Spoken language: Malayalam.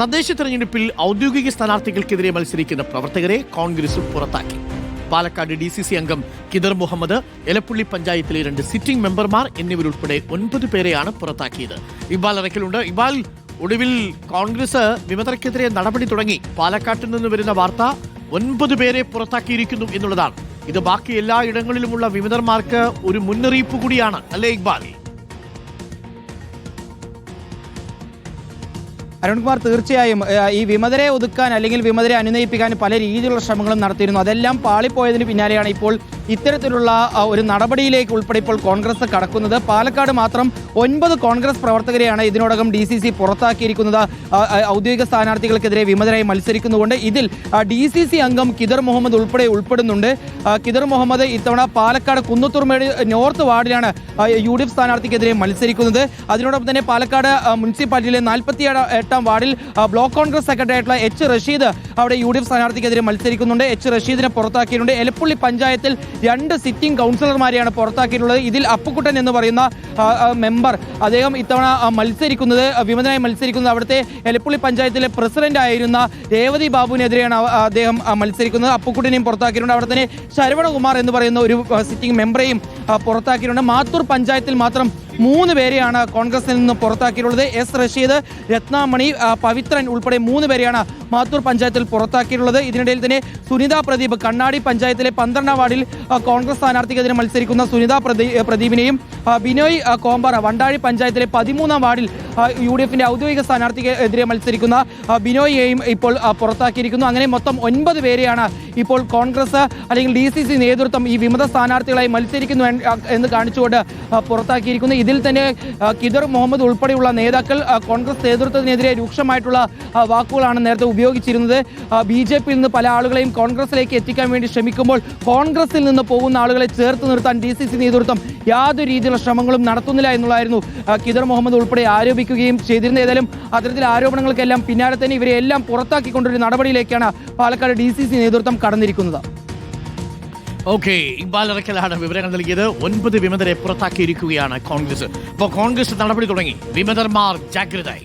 തദ്ദേശ തെരഞ്ഞെടുപ്പിൽ ഔദ്യോഗിക സ്ഥാനാർത്ഥികൾക്കെതിരെ മത്സരിക്കുന്ന പ്രവർത്തകരെ കോൺഗ്രസ് പുറത്താക്കി. പാലക്കാട് ഡി സി സി അംഗം കിദർ മുഹമ്മദ് എലപ്പുള്ളി പഞ്ചായത്തിലെ രണ്ട് സിറ്റിംഗ് മെമ്പർമാർ എന്നിവരുൾപ്പെടെ ഒൻപത് പേരെയാണ് പുറത്താക്കിയത്. ഇക്ബാൽ അറക്കലുണ്ട് ഇക്ബാൽ ഒടുവിൽ കോൺഗ്രസ് വിമതർക്കെതിരെ നടപടി തുടങ്ങി. പാലക്കാട്ടിൽ നിന്ന് വരുന്ന വാർത്ത ഒൻപത് പേരെ പുറത്താക്കിയിരിക്കുന്നു എന്നുള്ളതാണ്. ഇത് ബാക്കി എല്ലാ ഇടങ്ങളിലുമുള്ള വിമതർമാർക്ക് ഒരു മുന്നറിയിപ്പ് കൂടിയാണ്. അല്ലേ ഇക്ബാൽ? അരുൺകുമാർ തീർച്ചയായും ഈ വിമതരെ ഒതുക്കാൻ അല്ലെങ്കിൽ വിമതരെ അനുനയിപ്പിക്കാൻ പല രീതിയിലുള്ള ശ്രമങ്ങളും നടത്തിയിരുന്നു. അതെല്ലാം പാളിപ്പോയതിന് പിന്നാലെയാണ് ഇപ്പോൾ ഇത്തരത്തിലുള്ള ഒരു നടപടിയിലേക്ക് ഉൾപ്പെടെ ഇപ്പോൾ കോൺഗ്രസ് കടക്കുന്നത്. പാലക്കാട് മാത്രം ഒൻപത് കോൺഗ്രസ് പ്രവർത്തകരെയാണ് ഇതിനോടകം ഡി സി സി പുറത്താക്കിയിരിക്കുന്നത്. ഔദ്യോഗിക സ്ഥാനാർത്ഥികൾക്കെതിരെ വിമതരായി മത്സരിക്കുന്നതുകൊണ്ട് ഇതിൽ ഡി സി സി അംഗം കിദർ മുഹമ്മദ് ഉൾപ്പെടെ ഉൾപ്പെടുന്നുണ്ട്. കിദർ മുഹമ്മദ് ഇത്തവണ പാലക്കാട് കുന്നത്തൂർമേട് നോർത്ത് വാർഡിലാണ് യു ഡി എഫ് സ്ഥാനാർത്ഥിക്കെതിരെ മത്സരിക്കുന്നത്. അതിനോടൊപ്പം തന്നെ പാലക്കാട് മുനിസിപ്പാലിറ്റിയിലെ നാൽപ്പത്തി എട്ടാം വാർഡിൽ ബ്ലോക്ക് കോൺഗ്രസ് സെക്രട്ടറി ആയിട്ടുള്ള എച്ച് റഷീദ് അവിടെ യു ഡി എഫ് സ്ഥാനാർത്ഥിക്കെതിരെ മത്സരിക്കുന്നുണ്ട്. എച്ച് റഷീദിനെ പുറത്താക്കിയിട്ടുണ്ട്. എലപ്പുള്ളി പഞ്ചായത്തിൽ രണ്ട് സിറ്റിംഗ് കൗൺസിലർമാരെയാണ് പുറത്താക്കിയിട്ടുള്ളത്. ഇതിൽ അപ്പുക്കുട്ടൻ എന്ന് പറയുന്ന മെമ്പർ അദ്ദേഹം ഇത്തവണ മത്സരിക്കുന്നത് വിമതനായി മത്സരിക്കുന്നത് അവിടുത്തെ എലപ്പുള്ളി പഞ്ചായത്തിലെ പ്രസിഡന്റ് ആയിരുന്ന രേവതി ബാബുവിനെതിരെയാണ് അദ്ദേഹം മത്സരിക്കുന്നത്. അപ്പുക്കുട്ടനെയും പുറത്താക്കിയിട്ടുണ്ട്. അവിടെ തന്നെ ശരവണകുമാർ എന്ന് പറയുന്ന ഒരു സിറ്റിംഗ് മെമ്പറെയും പുറത്താക്കിയിട്ടുണ്ട്. മാത്തൂർ പഞ്ചായത്തിൽ മാത്രം മൂന്ന് പേരെയാണ് കോൺഗ്രസിൽ നിന്ന് പുറത്താക്കിയിട്ടുള്ളത്. എസ് റഷീദ് രത്നാമണി പവിത്രൻ ഉൾപ്പെടെ മൂന്ന് പേരെയാണ് മാത്തൂർ പഞ്ചായത്തിൽ പുറത്താക്കിയിട്ടുള്ളത്. ഇതിനിടയിൽ തന്നെ സുനിത പ്രദീപ് കണ്ണാടി പഞ്ചായത്തിലെ പന്ത്രണ്ടാം വാർഡിൽ കോൺഗ്രസ് സ്ഥാനാർത്ഥിക്കെതിരെ മത്സരിക്കുന്ന സുനിത പ്രദീ- പ്രദീപിനെയും ബിനോയ് കോമ്പാറ വണ്ടാഴി പഞ്ചായത്തിലെ പതിമൂന്നാം വാർഡിൽ യു ഡി എഫിന്റെ ഔദ്യോഗിക സ്ഥാനാർത്ഥിക്കെതിരെ മത്സരിക്കുന്ന ബിനോയെയും ഇപ്പോൾ പുറത്താക്കിയിരിക്കുന്നു. അങ്ങനെ മൊത്തം ഒൻപത് പേരെയാണ് ഇപ്പോൾ കോൺഗ്രസ് അല്ലെങ്കിൽ ഡി സി സി നേതൃത്വം ഈ വിമത സ്ഥാനാർത്ഥികളായി മത്സരിക്കുന്നു എന്ന് കാണിച്ചുകൊണ്ട് പുറത്താക്കിയിരിക്കുന്നു. ഇതിൽ തന്നെ കിദർ മുഹമ്മദ് ഉൾപ്പെടെയുള്ള നേതാക്കൾ കോൺഗ്രസ് നേതൃത്വത്തിനെതിരെ രൂക്ഷമായിട്ടുള്ള വാക്കുകളാണ് നേരത്തെ ഉപയോഗിച്ചിരുന്നത്. ബി ജെ പിയിൽ നിന്ന് പല ആളുകളെയും കോൺഗ്രസിലേക്ക് എത്തിക്കാൻ വേണ്ടി ശ്രമിക്കുമ്പോൾ കോൺഗ്രസിൽ നിന്ന് പോകുന്ന ആളുകളെ ചേർത്ത് നിർത്താൻ ഡി സി സി നേതൃത്വം യാതൊരു രീതിയിലുള്ള ശ്രമങ്ങളും നടത്തുന്നില്ല എന്നുള്ളതായിരുന്നു. കിദർ മുഹമ്മദ് ഉൾപ്പെടെ ആരോപിക്കുകയും ചെയ്തിരുന്ന ഏതായാലും അത്തരത്തിലെ ആരോപണങ്ങൾക്കെല്ലാം പിന്നാലെ തന്നെ ഇവരെ എല്ലാം പുറത്താക്കിക്കൊണ്ടൊരു നടപടിയിലേക്കാണ് പാലക്കാട് ഡി സി സി നേതൃത്വം കടന്നിരിക്കുന്നത്. ഓക്കെ ഇക്ബാൽ ഇറക്കലാണ് വിവരങ്ങൾ നൽകിയത്. ഒൻപത് വിമതരെ പുറത്താക്കിയിരിക്കുകയാണ് കോൺഗ്രസ്. അപ്പോൾ കോൺഗ്രസ് നടപടി തുടങ്ങി. വിമതർമാർ ജാഗ്രതയായി